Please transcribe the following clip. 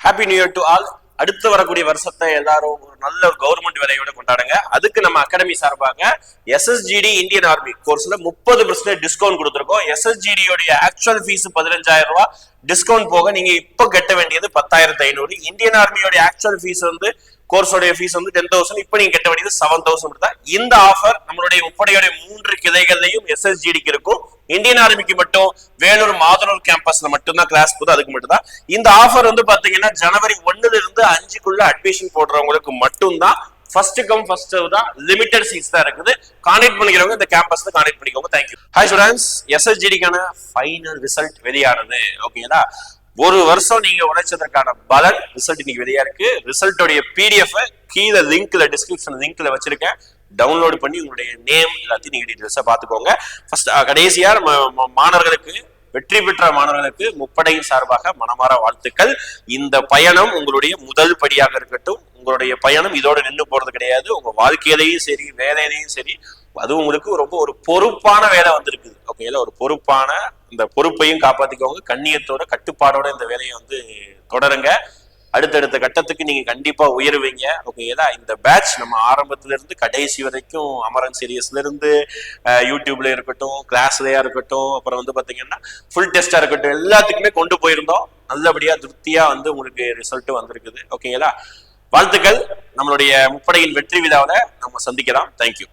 Happy new year to all அடுத்து வரக்கூடிய வருஷத்தை எல்லாரும் ஒரு நல்ல ஒரு கவர்மெண்ட் வேலையோட கொண்டாடுங்க. அதுக்கு நம்ம அகாடமி சார்பாக எஸ்எஸ்ஜிடி இந்தியன் ஆர்மி கோர்ஸ்ல முப்பது பர்சன்டேஜ் டிஸ்கவுண்ட் கொடுத்துருக்கோம். எஸ்எஸ்ஜிடியோடைய ஆக்சுவல் ஃபீஸ் பதினஞ்சாயிரம் ரூபாய். டிஸ்கவுண்ட் போக நீங்க இப்போ கட்ட வேண்டியது பத்தாயிரத்து ஐநூறு. இந்தியன் ஆர்மியோடைய ஆக்சுவல் ஃபீஸ் வந்து கோர்ஸோடைய ஃபீஸ் வந்து டென் தௌசண்ட் இப்போ நீங்க கட்ட வேண்டியது செவன் தௌசண்ட் தான் இந்த ஆஃபர் நம்மளுடைய முப்படையோட மூன்று கிளைகள்லையும் எஸ்எஸ்ஜிடிக்கு இருக்கும். இந்தியன் ஆர்மிக்கு மட்டும் வேலூர் மாதனூர் கேம்பஸ்ல மட்டும்தான் கிளாஸ் போகுது. அதுக்கு மட்டும் தான் இந்த ஆஃபர் வந்து பாத்தீங்கன்னா ஜனவரி ஒன்னுல இருந்து அஞ்சுக்குள்ள அட்மிஷன் போடுறவங்களுக்கு மட்டும்தான். ஃபர்ஸ்ட் கம் ஃபர்ஸ்ட் தான். லிமிடெட் சீட்ஸ் தான் இருக்குது. கான்டெக்ட் பண்ணிக்கிறவங்க இந்த கேம்பஸ்ல கான்டெக்ட் பண்ணிக்கோங்க. தேங்க்யூ ஹாய் ஸ்டூடெண்ட்ஸ் எஸ்எஸ்ஜிடிக்கான ஃபைனல் ரிசல்ட் வெளியானது. ஓகேங்களா ஒரு வருஷம் நீங்க உழைச்சதற்கான பலன் ரிசல்ட் இன்னைக்கு வெளியா இருக்கு. ரிசல்ட்டோடைய பிடிஎஃப் கீழே லிங்க்ல டிஸ்கிரிப்ஷன் லிங்க்ல வச்சிருக்கேன். டவுன்லோட் பண்ணி உங்களுடைய நேம் எல்லாத்தையும் நீங்க டீட்டெயில்ஸா பாத்துக்கோங்க ஃபர்ஸ்ட் கடைசியா நம்ம மாணவர்களுக்கு வெற்றி பெற்ற மாணவர்களுக்கு முப்படையின் சார்பாக மனமாற வாழ்த்துக்கள். இந்த பயணம் உங்களுடைய முதல் படியாக இருக்கட்டும் உங்களுடைய பயணம் இதோட நின்று போறது கிடையாது. உங்க வாழ்க்கையிலையும் சரி வேலையிலையும் சரி அது உங்களுக்கு ரொம்ப ஒரு பொறுப்பான வேலை வந்திருக்குது. ஓகேல ஒரு பொறுப்பான இந்த பொறுப்பையும் காப்பாத்திக்கோங்க. கண்ணியத்தோட கட்டுப்பாடோட இந்த வேலையை வந்து தொடருங்க. அடுத்தடுத்த கட்டத்துக்கு நீங்க கண்டிப்பா உயருவீங்க. ஓகேங்களா இந்த பேட்ச் நம்ம ஆரம்பத்துல இருந்து கடைசி வரைக்கும் அமரன் சீரியஸ்ல இருந்து யூடியூப்ல இருக்கட்டும் கிளாஸ்லயா இருக்கட்டும் அப்புறம் வந்து பாத்தீங்கன்னா ஃபுல் டெஸ்டா இருக்கட்டும் எல்லாத்துக்குமே கொண்டு போயிருந்தோம். நல்லபடியா திருப்தியா வந்து உங்களுக்கு ரிசல்ட் வந்திருக்குது. ஓகேங்களா வாழ்த்துக்கள். நம்மளுடைய முப்படையின் வெற்றி விழாவில் நம்ம சந்திக்கலாம். தேங்க்யூ